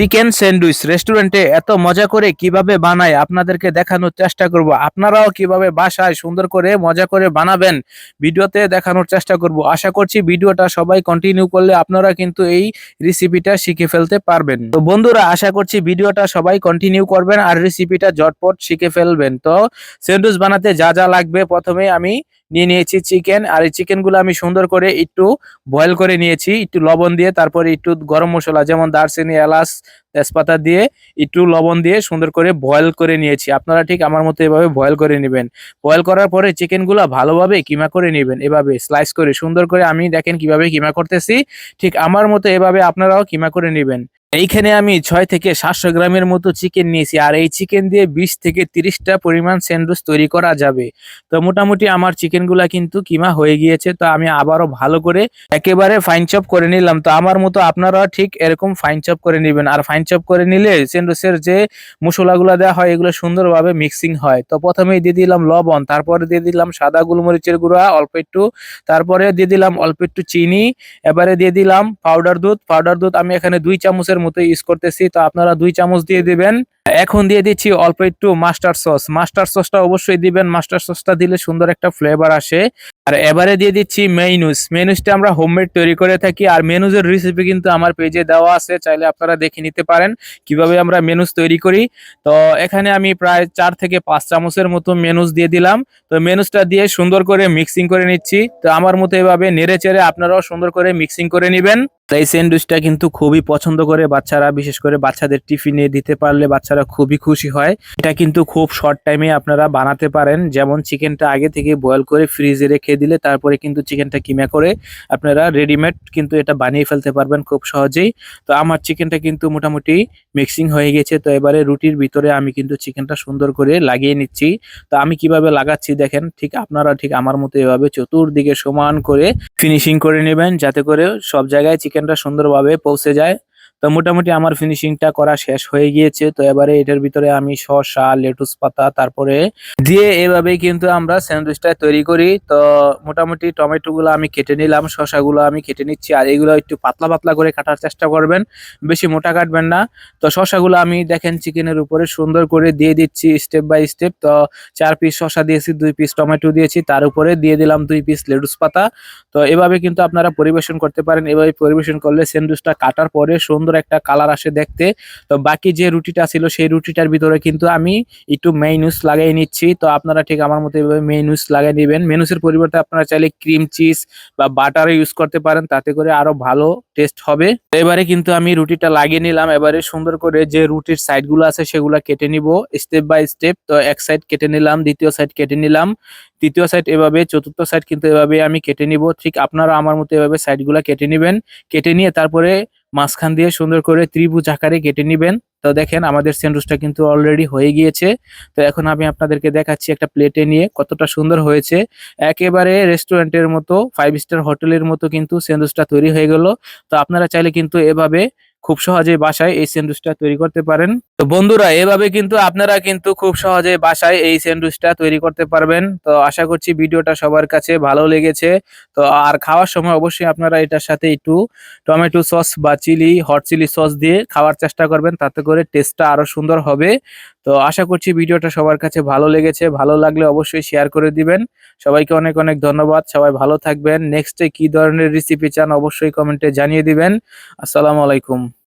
Chicken sandwich রেস্টুরেন্টে এত মজা করে কীভাবে বানায় আপনাদেরকে দেখানোর চেষ্টা করব। আপনারাও কীভাবে বাসায় সুন্দর করে মজা করে বানাবেন ভিডিওতে দেখানোর চেষ্টা করব। আশা করছি ভিডিওটা সবাই কন্টিনিউ করলে আপনারা কিন্তু এই রেসিপিটা শিখে ফেলতে পারবেন। তো বন্ধুরা, আশা করছি ভিডিওটা সবাই কন্টিনিউ করবেন আর রেসিপিটা ঝটপট শিখে ফেলবেন। তো স্যান্ডউইচ বানাতে যা যা লাগবে প্রথমে আমি নিয়ে নিয়েছি চিকেন আর এই চিকেনগুলো আমি সুন্দর করে একটু বয়েল করে নিয়েছি, একটু লবণ দিয়ে, তারপরে একটু গরম মশলা যেমন দারচিনি, এলাচ তেজপাতা দিয়ে, একটু লবণ দিয়ে সুন্দর করে বয়েল করে নিয়েছি। আপনারা ঠিক আমার মতো এভাবে বয়েল করে নেবেন। বয়েল করার পরে চিকেনগুলো ভালোভাবে কিমা করে নেবেন এভাবে স্লাইস করে। সুন্দর করে আমি দেখেন কীভাবে কিমা করতেছি। ঠিক আমার মতো এভাবে আপনারাও কিমা করে নেবেন। এইখানে আমি ছয় থেকে সাতশো গ্রামের মতো চিকেন নিয়েছি, আর এই চিকেন দিয়ে বিশ থেকে তিরিশটা পরিমাণ স্যান্ডউইচ তৈরি করা যাবে। তো মোটামুটি আমার চিকেনগুলা কিন্তু কিমা হয়ে গিয়েছে, তো আমি আবারও ভালো করে একেবারে ফাইন চপ করে নিলাম। তো আমার মতো আপনারা ঠিক এরকম ফাইন চপ করে নেবেন। আর ফাইন চপ করে নিলে স্যান্ডউইচের যে মশলাগুলো দেওয়া হয়, এগুলো সুন্দরভাবে মিক্সিং হয়। তো প্রথমেই দিয়ে দিলাম লবণ, তারপরে দিয়ে দিলাম সাদা গোলমরিচের গুঁড়া, অল্প একটু, তারপরে দিয়ে দিলাম অল্প একটু চিনি, এবারে দিয়ে দিলাম পাউডার দুধ। পাউডার দুধ আমি এখানে দুই চামচের মতো ইউজ করতেছি তো আপনারা দুই চামচ দিয়ে দিবেন। এখন দিয়ে দিচ্ছি অল্প একটু মাস্টার সস। মাস্টার সসটা অবশ্যই দিবেন। মাস্টার সসটা দিলে সুন্দর একটা ফ্লেভার আসে। আর এবারে দিয়ে দিচ্ছি মেইনুস মেনুসটা আমরা হোমমেড তৈরি করে থাকি। আর মেনুজের রেসিপি কিন্তু আমার পেজে দেওয়া আছে। চাইলে আপনারা দেখে নিতে পারেন কীভাবে আমরা মেনুস তৈরি করি। তো এখানে আমি প্রায় চার থেকে পাঁচ চামচের মতো মেনুস দিয়ে দিলাম। তো মেনুসটা দিয়ে সুন্দর করে মিক্সিং করে নিচ্ছি। তো আমার মতো এভাবে নেড়ে চেড়ে আপনারাও সুন্দর করে মিক্সিং করে নেবেন। তো এই স্যান্ডউইচটা কিন্তু খুবই পছন্দ করে বাচ্চারা, বিশেষ করে বাচ্চাদের টিফিনে দিতে পারলে বাচ্চারা খুবই খুশি হয়। এটা কিন্তু খুব শর্ট টাইমে আপনারা বানাতে পারেন। যেমন চিকেনটা আগে থেকে বয়েল করে ফ্রিজে রেখে দিলে তারপরে কিন্তু চিকেনটা কিমা করে আপনারা রেডিমেড কিন্তু এটা বানিয়ে ফেলতে পারবেন খুব সহজেই। তো আমার চিকেনটা কিন্তু মোটামুটি মিক্সিং হয়ে গেছে। তো এবারে রুটির ভিতরে আমি কিন্তু চিকেনটা সুন্দর করে লাগিয়ে নিচ্ছি। তো আমি কীভাবে লাগাচ্ছি দেখেন, ঠিক আপনারা ঠিক আমার মতো এভাবে চতুর্দিকে সমান করে ফিনিশিং করে নেবেন। যাতে করে সব জায়গায় চিকেনটা সুন্দরভাবে পৌঁছে যায়। তো মোটামুটি আমার ফিনিশিংটা করা শেষ হয়ে গিয়েছে। তো এবারে এটার ভিতরে আমি শসা, লেটুস পাতা, তারপরে দিয়ে এভাবেই কিন্তু আমরা স্যান্ডউইচটা তৈরি করি। তো মোটামুটি টমেটো গুলো আমি কেটে নিলাম, শসাগুলো আমি কেটে নিচ্ছি। আর এগুলো একটু পাতলা পাতলা করে কাটার চেষ্টা করবেন, বেশি মোটা কাটবেন না। তো শসাগুলো আমি দেখেন চিকেনের উপরে সুন্দর করে দিয়ে দিচ্ছি স্টেপ বাই স্টেপ তো চার পিস শসা দিয়েছি, দুই পিস টমেটো দিয়েছি, তার উপরে দিয়ে দিলাম দুই পিস লেটুস পাতা। তো এভাবে কিন্তু আপনারা পরিবেশন করতে পারেন। এভাবে পরিবেশন করলে স্যান্ডউইচটা কাটার পরে সুন্দর একটা কালার আসে দেখতে। তো বাকি যে রুটিটা ছিল, সেই রুটিটার ভিতরে কিন্তু আমি একটু মেনুস লাগিয়ে নিচ্ছি। তো আপনারা ঠিক আমার মতো এভাবে মেনুস লাগিয়ে নেবেন। মেনুসের পরিবর্তে আপনারা চাইলে ক্রিম চিজ বা বাটারও ইউজ করতে পারেন। তাতে করে আরও ভালো টেস্ট হবে। এবারে কিন্তু আমি রুটিটা লাগিয়ে নিলাম। এবারে সুন্দর করে যে রুটির সাইডগুলো আছে, সেগুলো কেটে নিব স্টেপ বাই স্টেপ তো এক সাইড কেটে নিলাম, দ্বিতীয় সাইড কেটে নিলাম। তৃতীয় সাইড এভাবে, চতুর্থ সাইড কিন্তু এভাবে আমি কেটে নিব। ঠিক আপনারা আমার মতো এভাবে সাইডগুলা কেটে নিবেন। কেটে নিয়ে তারপরে মাঝখান দিয়ে সুন্দর করে ত্রিভুজ আকারে কেটে নেবেন। তো দেখেন আমাদের স্যান্ডউইচটা কিন্তু অলরেডি হয়ে গিয়েছে। তো এখন আমি আপনাদেরকে দেখাচ্ছি একটা প্লেটে নিয়ে কতটা সুন্দর হয়েছে। একেবারে রেস্টুরেন্টের মতো ফাইভ স্টার হোটেলের মতো কিন্তু স্যান্ডউইচটা তৈরি হয়ে গেল। তো আপনারা চাইলে কিন্তু এভাবে খুব সহজে বাসায় এই স্যান্ডউইচটা তৈরি করতে পারেন। তো বন্ধুরা, এভাবে কিন্তু আপনারা কিন্তু খুব সহজে বাসায় এই স্যান্ডউইচটা তৈরি করতে পারবেন। তো আশা করছি ভিডিওটা সবার কাছে ভালো লেগেছে। তো আর খাওয়ার সময় অবশ্যই আপনারা এটার সাথে একটু টমেটো সস বা চিলি, হট চিলি সস দিয়ে খাওয়ার চেষ্টা করবেন। তাতে করে টেস্টটা আরও সুন্দর হবে। তো আশা করছি ভিডিওটা সবার কাছে ভালো লেগেছে। ভালো লাগলে অবশ্যই শেয়ার করে দিবেন। সবাইকে অনেক অনেক ধন্যবাদ। সবাই ভালো থাকবেন। নেক্সটে কি ধরনের রেসিপি চান অবশ্যই কমেন্টে জানিয়ে দিবেন। আসসালামু আলাইকুম।